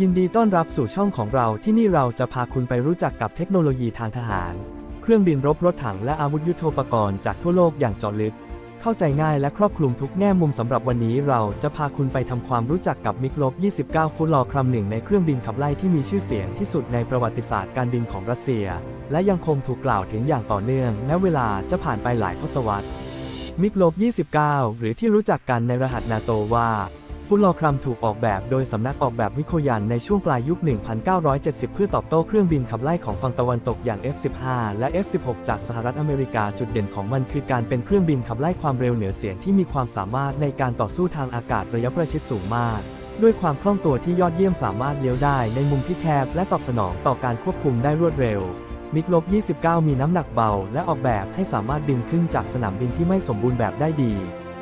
ยินดีต้อนรับสู่ช่องของเราที่นี่เราจะพาคุณไปรู้จักกับเทคโนโลยีทางทหาร เครื่องบินรบรถถังและอาวุธยุโทโธปกรณ์จากทั่วโลกอย่างเจาะลึก เข้าใจง่ายและครอบคลุมทุกแง่มุมสำหรับวันนี้เราจะพาคุณไปทำความรู้จักกับมิกลบ 29 ฟุตลอครัมหนึ่งในเครื่องบินขับไล่ที่มีชื่อเสียงที่สุดในประวัติศาสตร์การบินของรัสเซีย และยังคงถูกกล่าวถึงอย่างต่อเนื่องแม้เวลาจะผ่านไปหลายทศวรรษมิกลบ 29 หรือที่รู้จักกันในรหัสนาโตว่า ฟุตลอครัมถูกออกแบบโดยสำนักออกแบบวิโคยันในช่วงปลายยุค 1970 เพื่อตอบโต้เครื่องบินขับไล่ของฝั่งตะวันตกอย่าง F-15 และ F-16 จากสหรัฐอเมริกาจุดเด่นของมันคือการเป็นเครื่องบินขับไล่ความเร็วเหนือเสียงที่มีความสามารถในการต่อสู้ทางอากาศระยะประชิดสูงมาก ด้วยความคล่องตัวที่ยอดเยี่ยมสามารถเลี้ยวได้ในมุมที่แคบและตอบสนองต่อการควบคุมได้รวดเร็วมิกลบ29 มีน้ำหนักเบา และออกแบบให้สามารถบินขึ้นจากสนามบินที่ไม่สมบูรณ์แบบได้ดี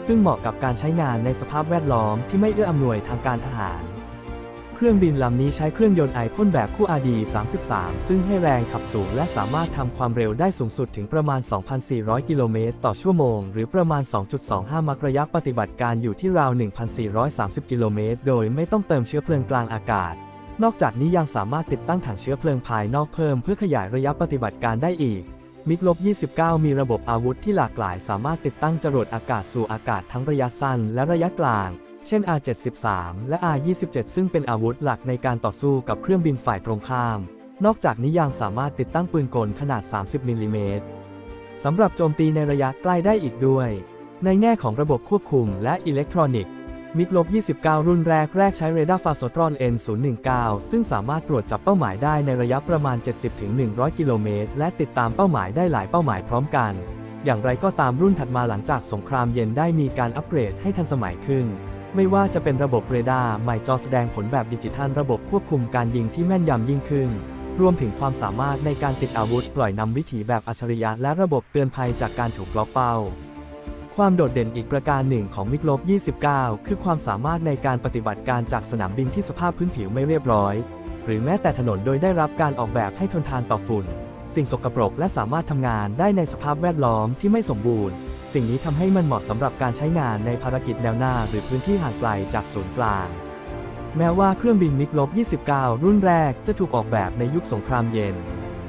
ซึ่งเหมาะกับการใช้งานในสภาพแวดล้อมที่ไม่เอื้ออำนวยทางการทหาร เครื่องบินลำนี้ใช้เครื่องยนต์ไอพ่นแบบคู่ RD 33 ซึ่งให้แรงขับสูงและสามารถทำความเร็วได้สูงสุดถึงประมาณ 2,400 กิโลเมตรต่อชั่วโมง หรือประมาณ 2.25 มักระยะปฏิบัติการอยู่ที่ราว 1,430 กิโลเมตร โดยไม่ต้องเติมเชื้อเพลิงกลางอากาศนอกจากนี้ยังสามารถติดตั้งถังเชื้อเพลิงภายนอกเพิ่มเพื่อขยายระยะปฏิบัติการได้อีก มิกลบ29 มีระบบอาวุธที่หลากหลาย สามารถติดตั้งจรวดอากาศสู่อากาศทั้งระยะสั้นและระยะกลาง เช่น R73 และ R27 ซึ่งเป็นอาวุธหลักในการต่อสู้กับเครื่องบินฝ่ายตรงข้าม นอกจากนี้ยังสามารถติดตั้งปืนกลขนาด 30 มิลลิเมตรสำหรับโจมตีในระยะใกล้ได้อีกด้วย ในแง่ของระบบควบคุมและอิเล็กทรอนิกส์ มิกลบ 29 รุ่นแรกแรกใช้เรดาร์ฟาโซตรอน N019 ซึ่งสามารถตรวจจับเป้าหมายได้ในระยะประมาณ 70-100 กิโลเมตร และติดตามเป้าหมายได้หลายเป้าหมายพร้อมกัน อย่างไรก็ตามรุ่นถัดมาหลังจากสงครามเย็นได้มีการอัปเกรดให้ทันสมัยขึ้น ไม่ว่าจะเป็นระบบเรดาร์ใหม่จอแสดงผลแบบดิจิทัลระบบควบคุมการยิงที่แม่นยำยิ่งขึ้น รวมถึงความสามารถในการติดอาวุธปล่อยนำวิถีแบบอัจฉริยะและระบบเตือนภัยจากการถูกล็อกเป้า ความโดดเด่นอีกประการหนึ่งของมิกลบ 29 คือความสามารถในการปฏิบัติการจากสนามบินที่สภาพพื้นผิวไม่เรียบร้อย หรือแม้แต่ถนนโดยได้รับการออกแบบให้ทนทานต่อฝุ่น สิ่งสกปรกและสามารถทำงานได้ในสภาพแวดล้อมที่ไม่สมบูรณ์ สิ่งนี้ทำให้มันเหมาะสำหรับการใช้งานในภารกิจแนวหน้า หรือพื้นที่ห่างไกลจากศูนย์กลาง แม้ว่าเครื่องบินมิกลบ 29 รุ่นแรกจะถูกออกแบบในยุคสงครามเย็น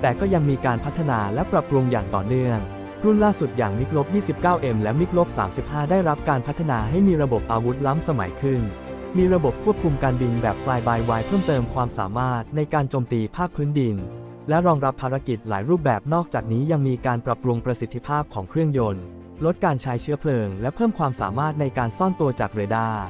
แต่ก็ยังมีการพัฒนาและปรับปรุงอย่างต่อเนื่อง รุ่นล่าสุดอย่างมิกลบ 29M และมิกลบ 35 ได้รับการพัฒนาให้มีระบบอาวุธล้ำสมัยขึ้น มีระบบควบคุมการบินแบบ Fly by Wire เพิ่มเติมความสามารถในการโจมตีภาคพื้นดิน และรองรับภารกิจหลายรูปแบบนอกจากนี้ยังมีการปรับปรุงประสิทธิภาพของเครื่องยนต์ ลดการใช้เชื้อเพลิง และเพิ่มความสามารถในการซ่อนตัวจากเรดาร์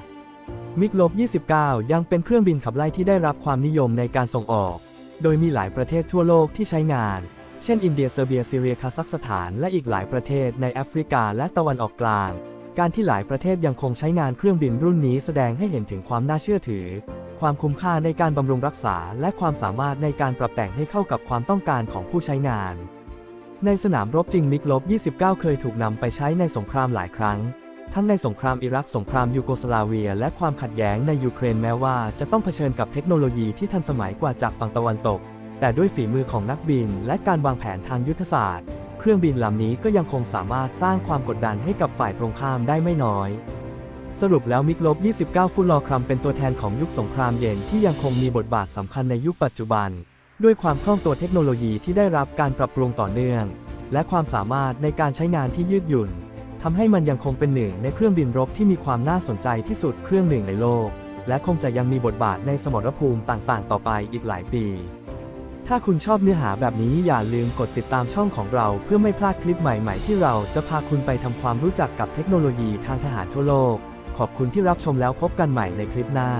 มิกลบ 29 ยังเป็นเครื่องบินขับไล่ที่ได้รับความนิยมในการส่งออก โดยมีหลายประเทศทั่วโลกที่ใช้งาน เช่นอินเดียเซอร์เบียซีเรียคาซัคสถาน และอีกหลายประเทศในแอฟริกาและตะวันออกกลาง การที่หลายประเทศยังคงใช้งานเครื่องบินรุ่นนี้แสดงให้เห็นถึงความน่าเชื่อถือ ความคุ้มค่าในการบำรุงรักษา และความสามารถในการปรับแต่งให้เข้ากับความต้องการของผู้ใช้งาน ในสนามรบจริงมิกลบ 29 เคยถูกนำไปใช้ในสงครามหลายครั้ง ทั้งในสงครามอิรักสงครามยูโกสลาเวีย และความขัดแย้งในยูเครนแม้ว่าจะต้องเผชิญกับเทคโนโลยีที่ทันสมัยกว่าจากฝั่งตะวันตก แต่ด้วยฝีมือของนักบินและการวางแผนทางยุทธศาสตร์ เครื่องบินลำนี้ก็ยังคงสามารถสร้างความกดดันให้กับฝ่ายตรงข้ามได้ไม่น้อย สรุปแล้วมิกลบ 29 ฟุตลอครัมเป็นตัวแทนของยุคสงครามเย็นที่ยังคงมีบทบาทสำคัญในยุคปัจจุบัน ด้วยความคล่องตัวเทคโนโลยีที่ได้รับการปรับปรุงต่อเนื่อง และความสามารถในการใช้งานที่ยืดหยุ่นทำให้มันยังคงเป็นหนึ่งในเครื่องบินรบที่มีความน่าสนใจที่สุดเครื่องหนึ่งในโลก และคงจะยังมีบทบาทในสมรภูมิต่างๆ ต่อไปอีกหลายปี ถ้าคุณชอบเนื้อหาแบบนี้อย่าลืมกดติดตามช่องของเราเพื่อไม่พลาดคลิปใหม่ๆ ที่เราจะพาคุณไปทำความรู้จักกับเทคโนโลยีทางทหารทั่วโลก ขอบคุณที่รับชมแล้วพบกันใหม่ในคลิปหน้า